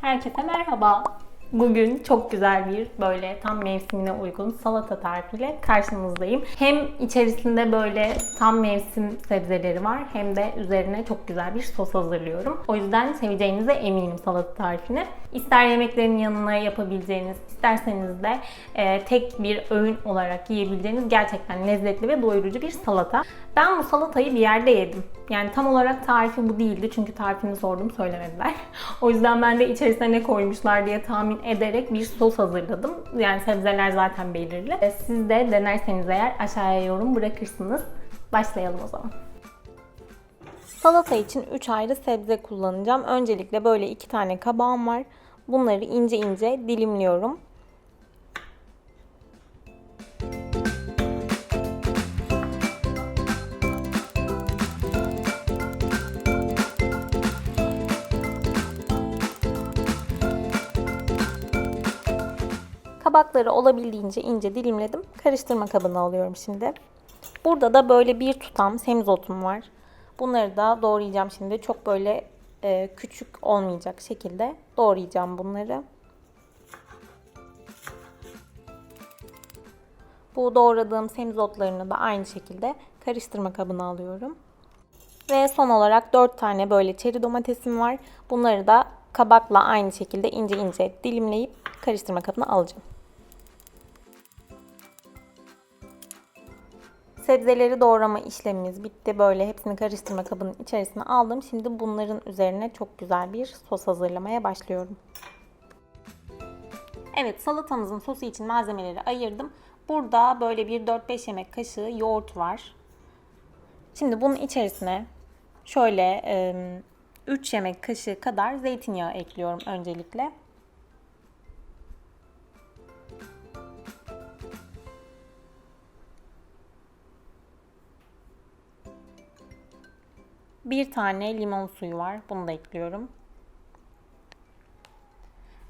Herkese merhaba. Bugün çok güzel bir böyle tam mevsimine uygun salata tarifiyle karşınızdayım. Hem içerisinde böyle tam mevsim sebzeleri var hem de üzerine çok güzel bir sos hazırlıyorum. O yüzden seveceğinize eminim salata tarifini. İster yemeklerin yanına yapabileceğiniz, isterseniz de e, tek bir öğün olarak yiyebileceğiniz gerçekten lezzetli ve doyurucu bir salata. Ben bu salatayı bir yerde yedim. Yani tam olarak tarifi bu değildi çünkü tarifini sordum söylemediler. O yüzden ben de içerisine ne koymuşlar diye tahmin ederek bir sos hazırladım. Yani sebzeler zaten belirli. Siz de denerseniz eğer aşağıya yorum bırakırsınız. Başlayalım o zaman. Salata için 3 ayrı sebze kullanacağım. Öncelikle böyle 2 tane kabağım var. Bunları ince ince dilimliyorum. Kabakları olabildiğince ince dilimledim. Karıştırma kabına alıyorum şimdi. Burada da böyle bir tutam semizotum var. Bunları da doğrayacağım şimdi. Çok böyle e, küçük olmayacak şekilde doğrayacağım bunları. Bu doğradığım semizotlarını da aynı şekilde karıştırma kabına alıyorum. Ve son olarak 4 tane böyle çeri domatesim var. Bunları da kabakla aynı şekilde ince ince dilimleyip karıştırma kabına alacağım. Sebzeleri doğrama işlemimiz bitti. Böyle hepsini karıştırma kabının içerisine aldım. Şimdi bunların üzerine çok güzel bir sos hazırlamaya başlıyorum. Evet salatamızın sosu için malzemeleri ayırdım. Burada böyle bir 4-5 yemek kaşığı yoğurt var. Şimdi bunun içerisine şöyle 3 yemek kaşığı kadar zeytinyağı ekliyorum öncelikle. Bir tane limon suyu var. Bunu da ekliyorum.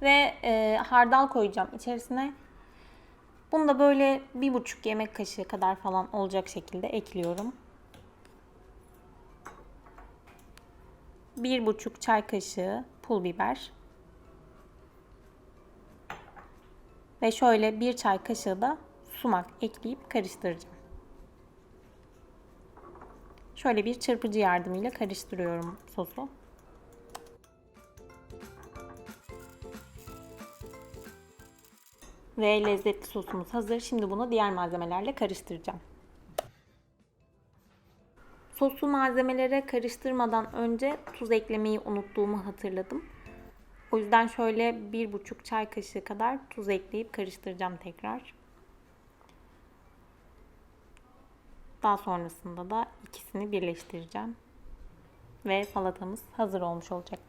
Ve e, hardal koyacağım içerisine. Bunu da böyle bir buçuk yemek kaşığı kadar falan olacak şekilde ekliyorum. Bir buçuk çay kaşığı pul biber. Ve şöyle bir çay kaşığı da sumak ekleyip karıştıracağım. Şöyle bir çırpıcı yardımıyla karıştırıyorum sosu. Ve lezzetli sosumuz hazır. Şimdi bunu diğer malzemelerle karıştıracağım. Sosu malzemelere karıştırmadan önce tuz eklemeyi unuttuğumu hatırladım. O yüzden şöyle bir buçuk çay kaşığı kadar tuz ekleyip karıştıracağım tekrar. Daha sonrasında da ikisini birleştireceğim. Ve salatamız hazır olmuş olacak.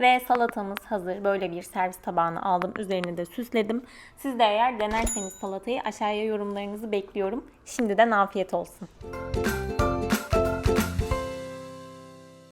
Ve salatamız hazır. Böyle bir servis tabağına aldım. Üzerini de süsledim. Siz de eğer denerseniz salatayı aşağıya yorumlarınızı bekliyorum. Şimdiden afiyet olsun.